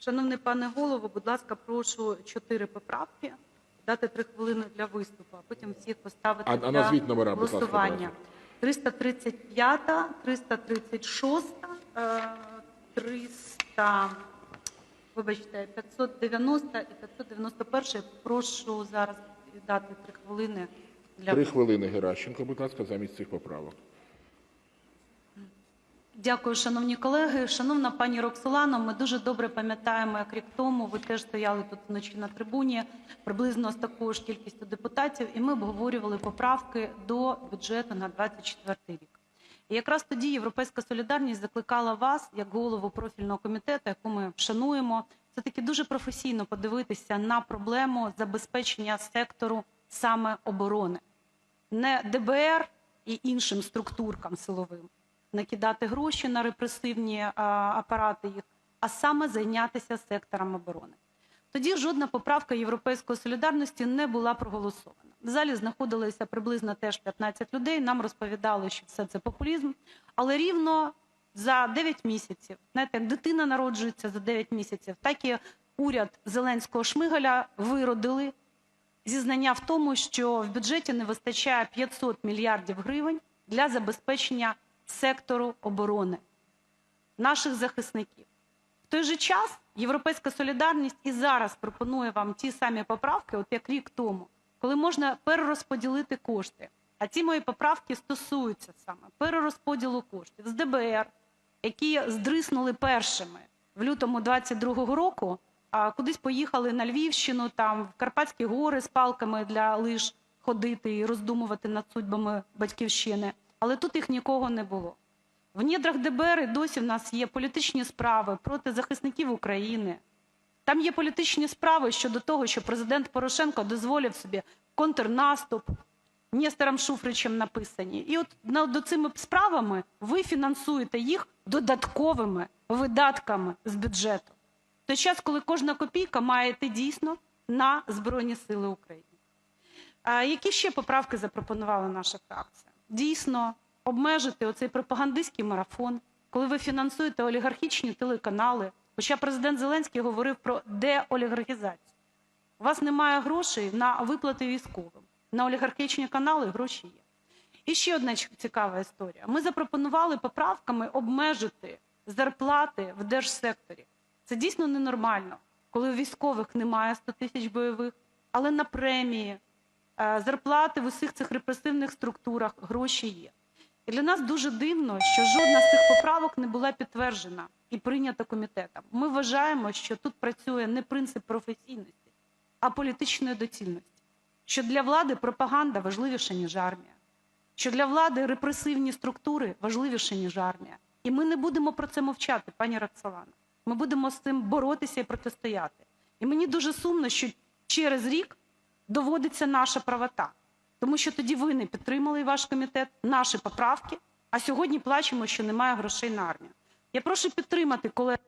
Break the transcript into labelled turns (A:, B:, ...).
A: Шановний пане голово, будь ласка, прошу чотири поправки, дати три хвилини для виступу, а потім всіх поставити
B: А- а
A: для
B: назвіть номера,
A: голосування. 335, 336, е, 300, вибачте, 590 і 591. Прошу зараз дати три хвилини для
B: Три хвилини Геращенко, будь ласка, замість цих поправок.
A: Дякую, шановні колеги. Шановна пані Роксолано, ми дуже добре пам'ятаємо, як рік тому ви теж стояли тут вночі на трибуні, приблизно з такою ж кількістю депутатів, і ми обговорювали поправки до бюджету на 24 рік. І якраз тоді "Європейська солідарність" закликала вас, як голову профільного комітету, яку ми шануємо, все-таки дуже професійно подивитися на проблему забезпечення сектору саме оборони. Не ДБР і іншим структуркам силовим накидати гроші на репресивні апарати їх, а саме зайнятися сектором оборони. Тоді жодна поправка "Європейської солідарності" не була проголосована. В залі знаходилося приблизно теж 15 людей. Нам розповідали, що все це популізм. Але рівно за 9 місяців, знаєте, як дитина народжується за 9 місяців, так і уряд Зеленського-Шмигаля виродили зізнання в тому, що в бюджеті не вистачає 500 мільярдів гривень для забезпечення сектору оборони наших захисників. В той же час "Європейська солідарність" і зараз пропонує вам ті самі поправки, от як рік тому, коли можна перерозподілити кошти. А ці мої поправки стосуються саме перерозподілу коштів з ДБР, які здриснули першими в лютому 22-го року, а кудись поїхали на Львівщину, там в Карпатські гори з палками для лиж ходити і роздумувати над судьбами батьківщини. Але тут їх нікого не було. В недрах ДБР і досі в нас є політичні справи проти захисників України. Там є політичні справи щодо того, що Президент Порошенко дозволив собі контрнаступ, Нестором Шуфричем написані. І от над цими справами ви фінансуєте їх додатковими видатками з бюджету. В той час, коли кожна копійка має йти дійсно на Збройні Сили України. Які ще поправки запропонувала наша фракція? Дійсно, обмежити оцей пропагандистський марафон, коли ви фінансуєте олігархічні телеканали, хоча Президент Зеленський говорив про деолігархізацію. У вас немає грошей на виплати військовим, на олігархічні канали гроші є. І ще одна цікава історія. Ми запропонували поправками обмежити зарплати в держсекторі. Це дійсно ненормально, коли у військових немає 100 тисяч бойових, але на премії, зарплати в усіх цих репресивних структурах гроші є. І для нас дуже дивно, що жодна з цих поправок не була підтверджена і прийнята комітетом. Ми вважаємо, що тут працює не принцип професійності, а політичної доцільності. Що для влади пропаганда важливіша, ніж армія. Що для влади репресивні структури важливіше, ніж армія. І ми не будемо про це мовчати, пані Роксолана. Ми будемо з цим боротися і протистояти. І мені дуже сумно, що через рік доводиться наша правота. Тому що тоді ви не підтримали і ваш комітет наші поправки, а сьогодні плачемо, що немає грошей на армію. Я прошу підтримати колег.